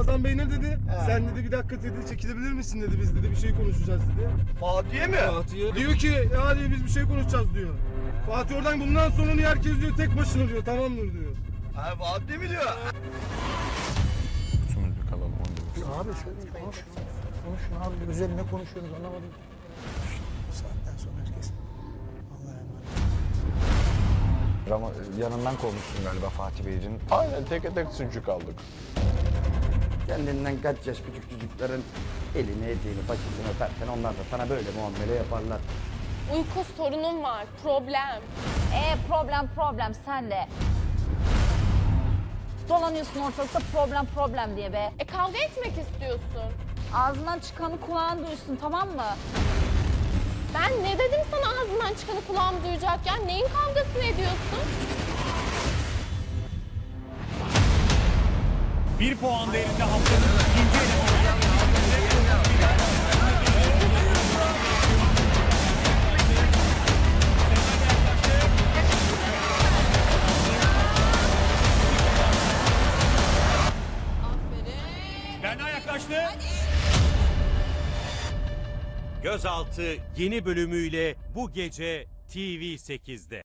Ramazan Bey ne dedi? He. Sen dedi bir dakika dedi çekilebilir misin dedi biz dedi bir şey konuşacağız dedi. Fatih'e mi? Fatih'e diyor ki ya diyor biz bir şey konuşacağız diyor. Fatih oradan bundan sonra niye herkes diyor tek başına diyor tamamdır diyor. Ha Fatih mi diyor? Üçümüz bir kalalım onu. Abi söyleyin konuşun. Konuşun abi güzel ne konuşuyorsunuz anlamadım. Bu saatten sonra herkes. Rama, yanından kovmuşsun galiba Fatih Beyciğin. Aynen teke tek sucuk aldık. Kendinden kaç yaş küçük çocukların elini, eteğini, paçasını öpersen onlar da sana böyle muamele yaparlar. Uyku sorunum var, problem. E problem problem sen de. Dolanıyorsun ortalıkta problem problem diye be. E kavga etmek istiyorsun. Ağzından çıkanı kulağın duysun tamam mı? Ben ne dedim sana ağzından çıkanı kulağım duyacak ya? Neyin kavgasını ediyorsun? Bir puan değerinde haftanın ikinci etabı. Berna yaklaştı. Gözaltı yeni bölümüyle bu gece TV8'de.